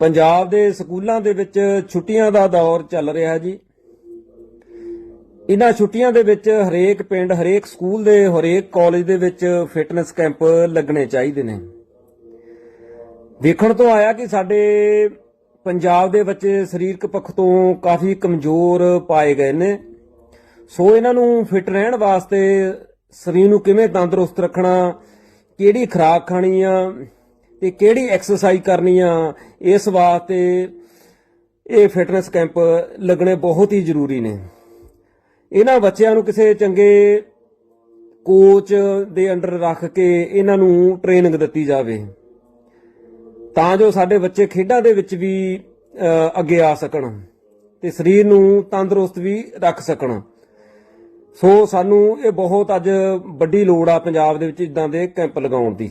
ਪੰਜਾਬ ਦੇ ਸਕੂਲਾਂ ਦੇ ਵਿੱਚ ਛੁੱਟੀਆਂ ਦਾ ਦੌਰ ਚੱਲ ਰਿਹਾ ਜੀ। ਇਹਨਾਂ ਛੁੱਟੀਆਂ ਦੇ ਵਿੱਚ ਹਰੇਕ ਪਿੰਡ, ਹਰੇਕ ਸਕੂਲ ਦੇ, ਹਰੇਕ ਕਾਲਜ ਦੇ ਵਿੱਚ ਫਿਟਨੈਸ ਕੈਂਪ ਲੱਗਣੇ ਚਾਹੀਦੇ ਨੇ। ਵੇਖਣ ਤੋਂ ਆਇਆ ਕਿ ਸਾਡੇ ਪੰਜਾਬ ਦੇ ਬੱਚੇ ਸਰੀਰਕ ਪੱਖ ਤੋਂ ਕਾਫੀ ਕਮਜ਼ੋਰ ਪਾਏ ਗਏ ਨੇ। ਸੋ ਇਹਨਾਂ ਨੂੰ ਫਿਟ ਰਹਿਣ ਵਾਸਤੇ ਸਰੀਰ ਨੂੰ ਕਿਵੇਂ ਤੰਦਰੁਸਤ ਰੱਖਣਾ, ਕਿਹੜੀ ਖੁਰਾਕ ਖਾਣੀ ਆ ਤੇ ਕਿਹੜੀ ਐਕਸਰਸਾਈਜ਼ ਕਰਨੀ ਆ, ਇਸ ਵਾਸਤੇ ਇਹ ਫਿਟਨੈਸ ਕੈਂਪ ਲੱਗਣੇ ਬਹੁਤ ਹੀ ਜ਼ਰੂਰੀ ਨੇ। ਇਹਨਾਂ ਬੱਚਿਆਂ ਨੂੰ ਕਿਸੇ ਚੰਗੇ ਕੋਚ ਦੇ ਅੰਡਰ ਰੱਖ ਕੇ ਇਹਨਾਂ ਨੂੰ ਟ੍ਰੇਨਿੰਗ ਦਿੱਤੀ ਜਾਵੇ। ਤਾਂ ਜੋ ਸਾਡੇ ਬੱਚੇ ਖੇਡਾਂ ਦੇ ਵਿੱਚ ਵੀ ਅੱਗੇ ਆ ਸਕਣ ਤੇ ਸਰੀਰ ਨੂੰ ਤੰਦਰੁਸਤ ਵੀ ਰੱਖ ਸਕਣ। ਸੋ ਸਾਨੂੰ ਇਹ ਬਹੁਤ ਅੱਜ ਵੱਡੀ ਲੋੜ ਆ ਪੰਜਾਬ ਦੇ ਵਿੱਚ ਇਦਾਂ ਦੇ ਕੈਂਪ ਲਗਾਉਣ ਦੀ।